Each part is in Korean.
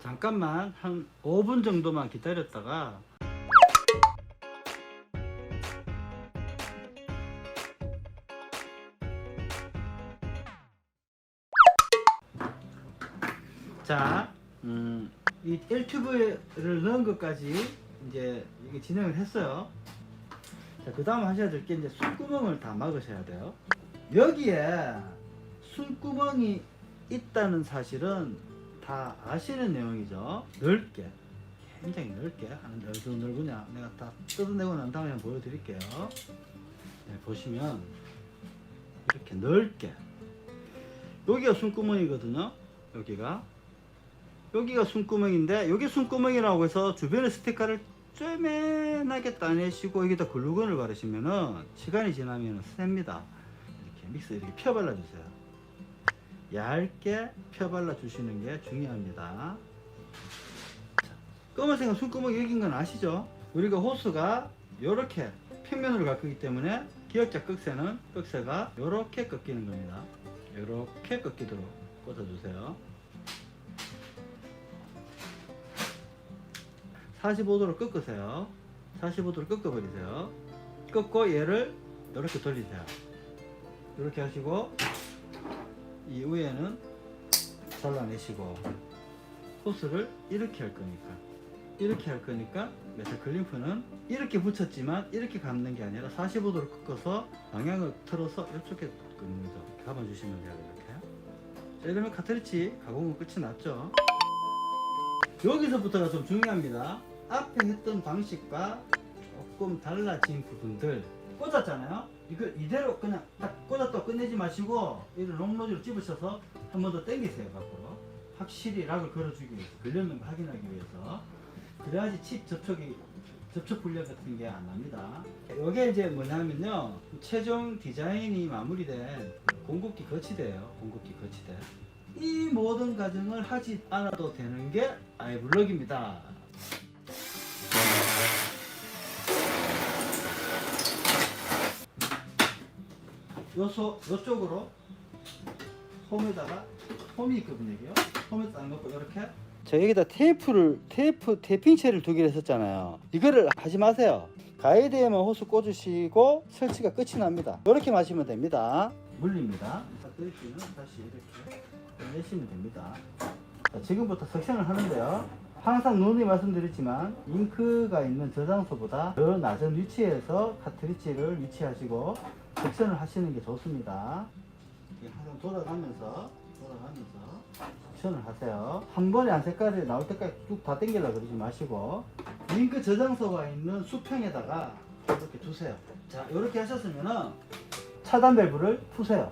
잠깐만 한 5분 정도만 기다렸다가 자, 음, 이 L튜브를 넣은 것까지 이제 이게 진행을 했어요. 자, 그 다음 하셔야 될 게 이제 숨구멍을 다 막으셔야 돼요. 여기에 숨구멍이 있다는 사실은 다 아시는 내용이죠. 넓게, 굉장히 넓게 하는 어느 넓으냐 내가 다 뜯어내고 난 다음에 보여드릴게요. 네, 보시면 이렇게 넓게 여기가 숨구멍이거든요. 여기가 여기가 숨구멍인데 여기 숨구멍이라고 해서 주변에 스티커를 쬐맨하게 따내시고 여기다 글루건을 바르시면은 시간이 지나면 셉니다. 이렇게 믹스 이렇게 펴 발라주세요. 얇게 펴 발라 주시는 게 중요합니다. 자, 검은색은 숨구멍이 여긴 건 아시죠? 우리가 호스가 이렇게 평면으로 갈 거기 때문에 기역자 끝새는 끝새가 이렇게 꺾이는 겁니다. 이렇게 꺾이도록 꽂아주세요. 45도로 꺾으세요. 45도로 꺾어버리세요. 꺾고 얘를 이렇게 돌리세요. 이렇게 하시고 이 위에는 잘라내시고 호스를 이렇게 할 거니까 이렇게 할 거니까 메탈 클림프는 이렇게 붙였지만 이렇게 감는 게 아니라 45도로 꺾어서 방향을 틀어서 이쪽에. 이렇게 감아주시면 돼요. 이렇게. 자, 이러면 카트리지 가공은 끝이 났죠. 여기서부터가 좀 중요합니다. 앞에 했던 방식과 조금 달라진 부분들 꽂았잖아요. 이거 이대로 그냥 딱 꽂았다 끝내지 마시고 이를 롱로즈로 집으셔서 한 번 더 당기세요 밖으로. 확실히 락을 걸어주기 위해서 걸렸는 거 확인하기 위해서 그래야지 칩 접촉이 접촉 불량 같은 게 안 납니다. 이게 이제 뭐냐면요 최종 디자인이 마무리된 공급기 거치대예요. 공급기 거치대. 이 모든 과정을 하지 않아도 되는 게 아이블럭입니다. 요소 요쪽으로 홈에다가 홈이 있거든요. 여기요. 홈에 딱 넣고 이렇게 자 여기다 테이프를 테이프 테이핑체를 두 개를 썼잖아요. 이거를 하지 마세요. 가이드에만 호스 꽂으시고 설치가 끝이 납니다. 이렇게 마시면 됩니다. 물립니다. 배터리는 다시 이렇게 내시면 됩니다. 자, 지금부터 석션을 하는데요. 항상 누누이 말씀드렸지만 잉크가 있는 저장소보다 더 낮은 위치에서 카트리지를 위치하시고 석션을 하시는 게 좋습니다. 항상 돌아가면서 돌아가면서 석션을 하세요. 한 번에 한 색깔이 나올 때까지 쭉 다 당기려 그러지 마시고 잉크 저장소가 있는 수평에다가 이렇게 두세요. 자 이렇게 하셨으면은 차단 밸브를 푸세요.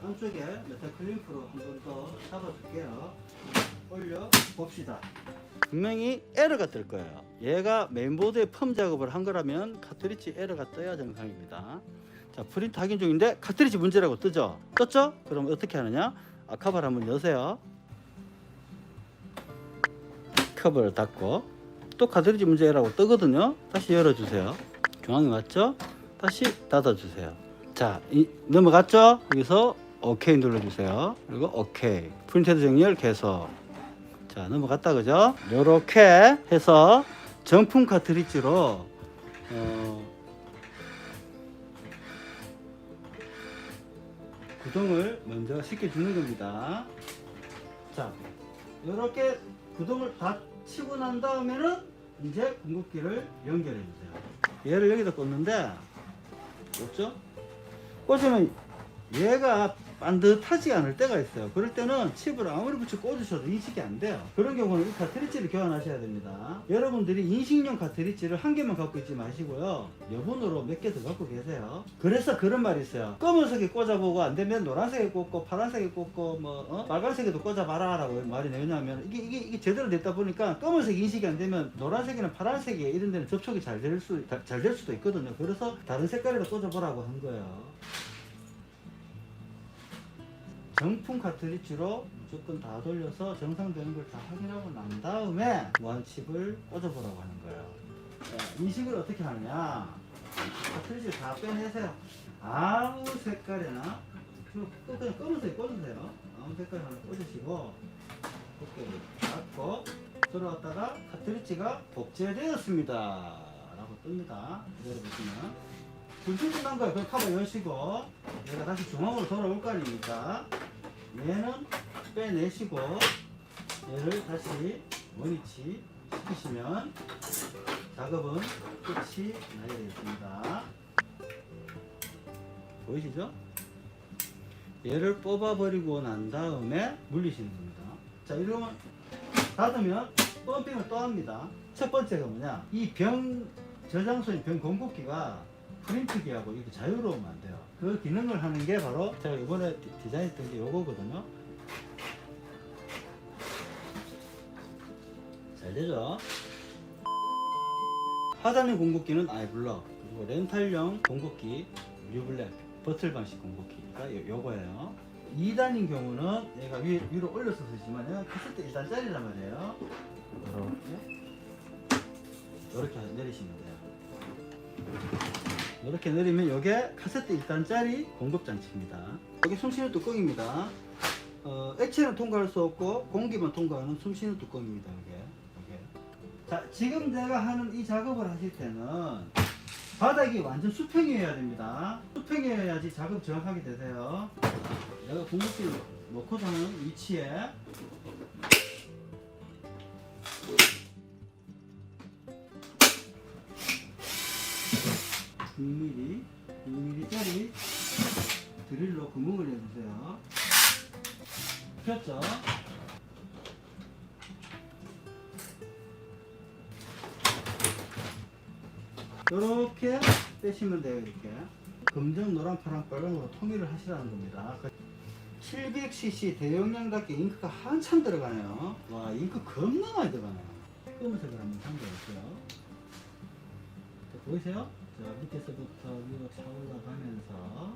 자, 안쪽에 메탈 클림프로 한 번 더 잡아줄게요. 올려 봅시다. 분명히 에러가 뜰 거예요. 얘가 메인보드에 펌 작업을 한 거라면 카트리지 에러가 떠야 정상입니다. 자, 프린트 확인 중인데 카트리지 문제라고 뜨죠? 떴죠? 그럼 어떻게 하느냐? 아, 커버를 한번 여세요. 커버를 닫고 또 카트리지 문제라고 뜨거든요. 다시 열어주세요. 중앙이 맞죠? 다시 닫아주세요. 자, 이, 넘어갔죠? 여기서 OK 눌러주세요. 그리고 OK. 프린트헤드 정렬 계속. 자, 넘어갔다 그죠? 요렇게 해서 정품 카트리지로 구동을 먼저 시켜주는 겁니다. 자, 요렇게 구동을 다 치고 난 다음에는 이제 궁극기를 연결해 주세요. 얘를 여기다 꽂는데 꽂죠? 꽂으면 얘가 반듯하지 않을 때가 있어요. 그럴 때는 칩을 아무리 붙여 꽂으셔도 인식이 안 돼요. 그런 경우는 이 카트리지를 교환하셔야 됩니다. 여러분들이 인식용 카트리지를 한 개만 갖고 있지 마시고요. 여분으로 몇 개 더 갖고 계세요. 그래서 그런 말이 있어요. 검은색에 꽂아보고 안 되면 노란색에 꽂고 파란색에 꽂고 뭐 어? 빨간색에도 꽂아봐라 라고 말이 왜냐하면 이게, 이게 이게 제대로 됐다 보니까 검은색 인식이 안 되면 노란색이나 파란색에 이런 데는 접촉이 잘 될 수 잘 될 수도 있거든요. 그래서 다른 색깔에도 꽂아보라고 한 거예요. 정품 카트리지로 무조건 다 돌려서 정상되는 걸 다 확인하고 난 다음에 무한칩을 꽂아보라고 하는 거예요. 자, 인식을 어떻게 하느냐? 카트리지 다 빼내세요. 아무 색깔이나 그- 또 그냥 검은색 꽂으세요. 아무 색깔 하나 꽂으시고 콧대를 닫고 들어왔다가 카트리지가 복제되었습니다. 라고 뜹니다. 그대로 보시면. 끝난 거예요. 그 카바 여시고 얘가 다시 중앙으로 돌아올 거 아닙니까? 얘는 빼내시고 얘를 다시 원위치 시키시면 작업은 끝이 나게 되겠습니다. 보이시죠? 얘를 뽑아버리고 난 다음에 물리시는 겁니다. 자, 이러면 닫으면 펌핑을 또 합니다. 첫 번째가 뭐냐? 이 병 저장소인 병 공급기가 프린트기하고 이렇게 자유로우면 안 돼요. 그 기능을 하는 게 바로 제가 이번에 디- 디자인했던 게 요거거든요. 잘 되죠? 하단의 공급기는 아이블럭 그리고 렌탈용 공급기 뉴블랙 버틀 방식 공급기가 요, 요거예요 2단인 경우는 얘가 위, 위로 올려서 쓰지만 얘가 카세트 1단짜리란 말이에요 이렇게 이렇게 내리시면 돼요 이렇게 내리면 이게 카세트 1단짜리 공급 장치입니다. 여기 숨쉬는 뚜껑입니다. 어, 액체는 통과할 수 없고 공기만 통과하는 숨쉬는 뚜껑입니다 이게. 이게. 자 지금 내가 하는 이 작업을 하실 때는 바닥이 완전 수평이어야 됩니다. 수평이어야지 작업 정확하게 되세요. 자, 내가 공급기를 놓고서 하는 위치에 6mm, 6mm짜리 드릴로 구멍을 내주세요. 폈죠? 이렇게 빼시면 돼요, 이렇게. 검정, 노란, 파란, 빨강으로 통일을 하시라는 겁니다. 700cc 대용량답게 잉크가 한참 들어가네요. 와, 잉크 겁나 많이 들어가네요. 검은색을 한번 담겨볼게요. 자, 보이세요? 자, 밑에서부터 위로 차 올라가면서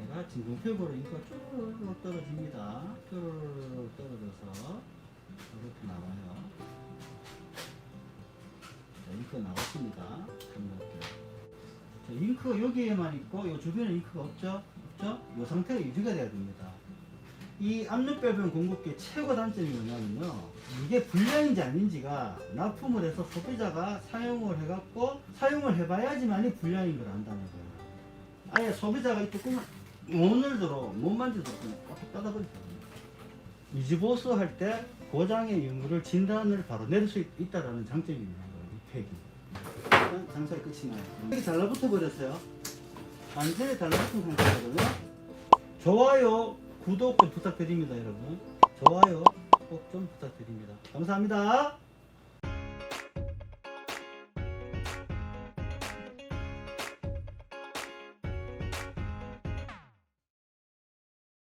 얘가 진동표고로 잉크가 쭈르륵 떨어집니다. 쭈르륵 떨어져서 이렇게 나와요. 자, 잉크 나왔습니다. 자, 잉크가 여기에만 있고 이 주변에 잉크가 없죠? 없죠? 이 상태가 유지가 돼야 됩니다. 이 압력배변 공급기의 최고 단점이 뭐냐면요. 이게 불량인지 아닌지가 납품을 해서 소비자가 사용을 해갖고 사용을 해봐야지만이 불량인 걸 안다는 거예요. 아예 소비자가 이 뚜껑을 문을 들어 못 만져도 꽉 닫아버리거든요. 유지보수 할 때 고장의 유무를 진단을 바로 내릴 수 있, 있다라는 장점이 있는 거예요. 이 팩이. 일단 장사가 끝이 나요. 팩이 달라붙어 버렸어요. 완전히 달라붙은 상태거든요. 좋아요, 구독 좀 부탁드립니다, 여러분. 좋아요 꼭 좀 부탁드립니다. 감사합니다.